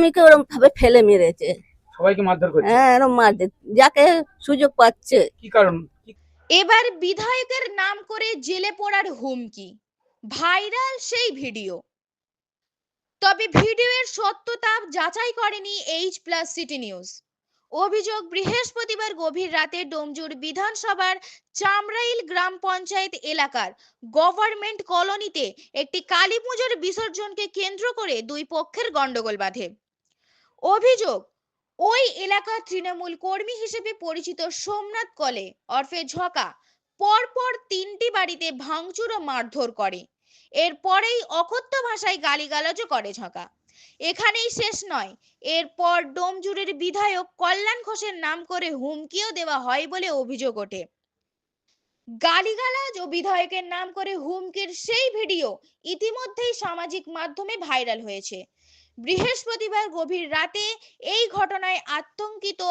স্বামীকে ওরকম ভাবে ফেলে মেরেছে। সবাইকে মারধর করছে? হ্যাঁ এরকম মারছে যাকে সুযোগ পাচ্ছে। কি কারণ? এবার বিধায়কের নাম করে জেলে পড়ার হুমকি। ভাইরাল সেই ভিডিও। তবে ভিডিওর সত্যতা যাচাই করেনি এইচ প্লাস সিটি নিউজ অভিযোগ বৃহস্পতিবার গভীর রাতে ডোমজুর বিধানসভার চামরাইল গ্রাম পঞ্চায়েত এলাকার গভর্নমেন্ট কলোনিতে একটি কালী পুজোর বিসর্জনকে কেন্দ্র করে দুই পক্ষের গন্ডগোল বাঁধে। অভিযোগ, ওই এলাকার তৃণমূল কর্মী হিসেবে পরিচিত সোমনাথ কলে অর্ফে ঝকা পরপর তিনটি বাড়িতে ভাঙচুর ও মারধর করে। এরপরেই অকথ্য ভাষায় গালিগালাজও করে ঝকা। এখানেই শেষ নয়, এরপর ডোমজুরের বিধায়ক কল্যাণ ঘোষের নাম করে হুমকিও দেওয়া হয় বলে অভিযোগ ওঠে। গালিগালাজ ও বিধায়কের নাম করে হুমকির সেই ভিডিও ইতিমধ্যেই সামাজিক মাধ্যমে ভাইরাল হয়েছে। বৃহস্পতিবার গভীর রাতে এই ঘটনায় আতঙ্কিত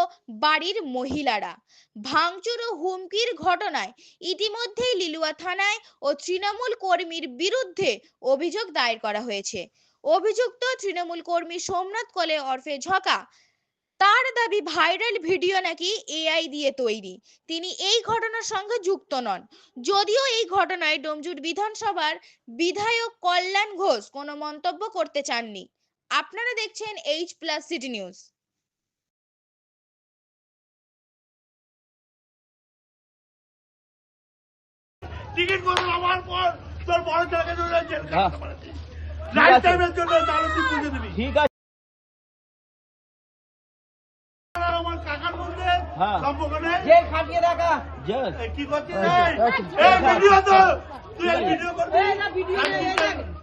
বাড়ির মহিলারা। ভাঙচুর ও হুমকির ঘটনায় ইতিমধ্যেই লিলুয়া থানায় ও তৃণমূল কর্মীর বিরুদ্ধে অভিযোগ দায়ের করা হয়েছে। অভিযুক্ত তৃণমূল কর্মী সোমনাথ কলে অর্ফে ঝকা। তার দাবি ভাইরাল ভিডিও নাকি এআই দিয়ে তৈরি। তিনি এই ঘটনার সঙ্গে যুক্ত নন। যদিও এই ঘটনায় ডোমজুর বিধানসভার বিধায়ক কল্যাণ ঘোষ কোনো মন্তব্য করতে চাননি। আপনারা দেখছেন H plus city news ticket করে আমার পর তোর বড় ছেলেকে ধরে জেল হ্যাঁ। খাটতে পারছিস ঠিক লাইফ টাইমের জন্য তাহলে তুই বুঝে দিবি। ঠিক আছে। আমার কাকার মধ্যে হ্যাঁ। সম্পর্ক নেই। জেল খাটিয়ে দেখা জেল। কি করছিস? এই? এই ভিডিও তো। তুই ভিডিও করবি। ভিডিও করছিস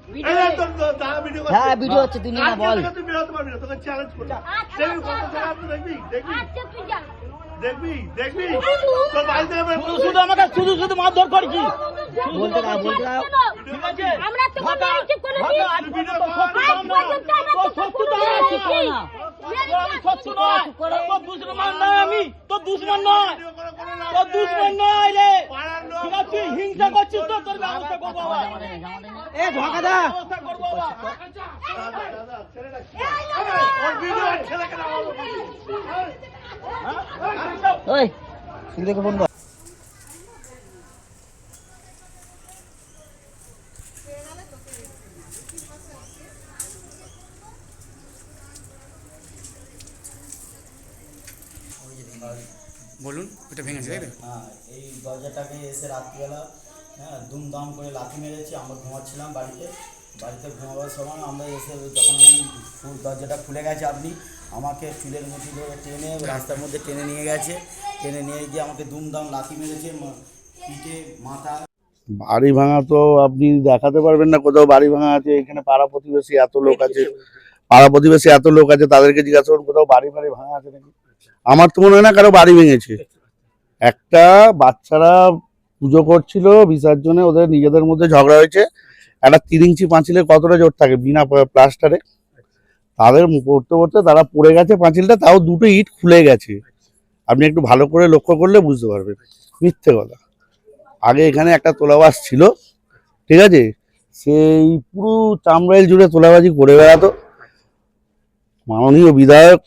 হ্যাঁ, ভিডিও হচ্ছে, তুই না, বল। তুই বেরোতে পারবি না তোকে চ্যালেঞ্জ করবি। দেখবি কত ছেলে দেখবি দেখবি। দেখবি দেখবি। তোর বাড়িতে শুধু আমাকে শুধু শুধু মারধর করছি বলতে ঠিক আছে? আমরা তো কোনো কিছু না। আমি। তোর দুশ্মন নয়। তোর দুশ্মন নয় রে। ঠিক আছে হিংসা করছিস তো তোর ব্যবস্থা করব এ। ওই দেখে বলুন এটা ভেঙেছে তাই তো? হ্যাঁ এই দরজাটাকে এসে রাত্রিবেলা হ্যাঁ দুমদাম করে লাথি মেরেছি, আমরা ঘুমাচ্ছিলাম বাড়িতে বাড়িতে ঘুমাবার সময় আমরা এসে যখন ফুল- দরজাটা খুলে গেছে, আপনি আমাকে চুলের মুঠি ধরে টেনে রাস্তার মধ্যে টেনে নিয়ে গেছে, টেনে নিয়ে গিয়ে আমাকে দুমদাম লাথি মেরেছে পিঠে, মাথা। বাড়ি ভাঙা তো আপনি দেখাতে পারবেন না, কোথাও বাড়ি ভাঙা আছে, এখানে পাড়া প্রতিবেশী এত লোক আছে, পাড়া প্রতিবেশী এত লোক আছে, তাদেরকে জিজ্ঞাসা করুন, কোথাও বাড়ি বাড়ি ভাঙা আছে নাকি? আমার তো মনে হয় না কারও বাড়ি ভেঙেছে। একটা বাচ্চারা পুজো করছিল, বিসর্জনে ওদের নিজেদের মধ্যে ঝগড়া হয়েছে। একটা তিন ইঞ্চি পাঁচিলে কতটা জোর থাকে বিনা প্লাস্টারে? তাদের পড়তে পড়তে তারা পড়ে গেছে পাঁচিলটা, তাও দুটো ইট খুলে গেছে। আপনি একটু ভালো করে লক্ষ্য করলে বুঝতে পারবেন মিথ্যে কথা। আগে এখানে একটা তোলাবাস ছিল, ঠিক আছে? সেই পুরো চামড়াইল জুড়ে তোলাবাজি করে বেড়াতো। মাননীয় বিধায়ক,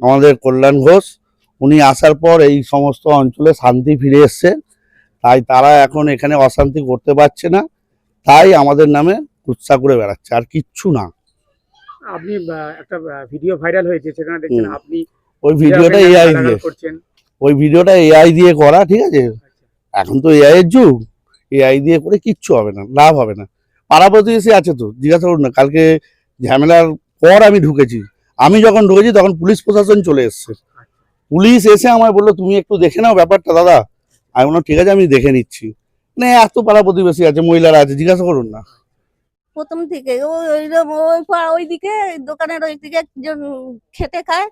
আমাদের কল্যাণ ঘোষ, উনি আসার পর এই সমস্ত অঞ্চলে শান্তি ফিরে এসছে। তাই তারা এখন এখানে অশান্তি করতে পারছে না তাই আমাদের নামে উৎসাহ করে বেড়াচ্ছে আর কিচ্ছু না। আপনি একটা ভিডিও ভাইরাল হয়েছে সেখানে দেখছেন আপনি ওই ভিডিওটা এআই দিয়ে। করছেন। ওই ভিডিওটা এআই দিয়ে করা ঠিক আছে? এখন তো এআই এর যুগ এআই দিয়ে করে কিচ্ছু হবে না লাভ হবে না। পাড়া প্রতিবেশী আছে তো জিজ্ঞাসা করুন না কালকে ঝামেলার পর আমি ঢুকেছি। আমি যখন ঢুকেছি তখন পুলিশ প্রশাসন চলে এসছে। পুলিশ এসে আমায় বলল তুমি একটু দেখে নাও ব্যাপারটা দাদা। আমি বললাম ঠিক আছে আমি দেখে নিচ্ছি। মানে এত পাড়া প্রতিবেশী আছে মহিলারা আছে জিজ্ঞাসা করুন না। প্রথম থেকে ওই ওই পা- ওইদিকে দোকানের ওইদিকে একজন খেটে খায়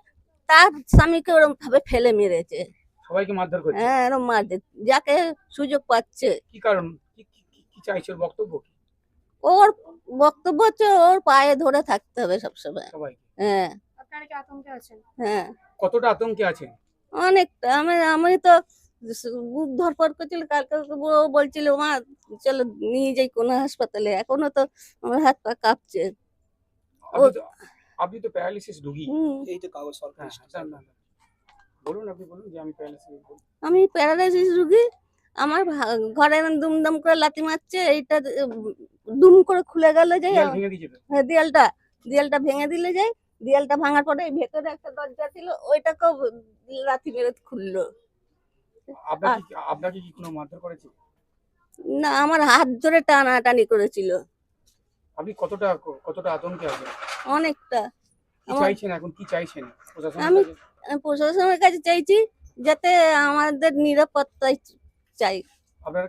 তার স্বামীকে ওরকম ভাবে ফেলে মেরেছে। সবাইকে মারধর করছে? হ্যাঁ এরকম যাকে সুযোগ পাচ্ছে। কি কারণ? কি কি- কি- কি চাইছে? ওর বক্তব্য ওর বক্তব্য হচ্ছে ওর পায়ে ধরে থাকতে হবে সবসময়। হ্যাঁ। আপনারা কি আতঙ্কে আছেন? হ্যাঁ। কতটা আতঙ্কে আছেন? অনেকটা আমি আমি তো বুক ধরপড় করছিল কালকে ও বলছিল মা চলো নিয়ে যাই কোনো হাসপাতালে এখনও তো আমার হাত পা কাঁপছে। আপনি তো- প্যারালিসিস রুগী। এই তো কাগজ সরকার হ্যাঁ হ্যাঁ, না। বলুন আপনি বলুন যে আমি প্যারালিসিস আমি প্যারালাইসিস রুগী। আমার ঘরে দুমদম করে লাথি মারছে এইটা দুম করে খুলে গেল যাই হ্যাঁ, দেয়ালটা দেয়ালটা ভেঙে দিলে যাই দেয়ালটা ভাঙার পরে এই ভেতরে একটা দরজা ছিল ওইটাকেও লাথি মেরে খুললো। কি- আপনাকে কি কোনো মারধর করেছে? না আমার হাত ধরে টানাটানি করেছিল। আপনি কতটা কতটা আতঙ্কে আছেন? অনেকটা। চাইছেন এখন? কি চাইছেন আমি প্রশাসনের কাছে চাইছি যাতে আমাদের নিরাপত্তায় চাই। আপনারা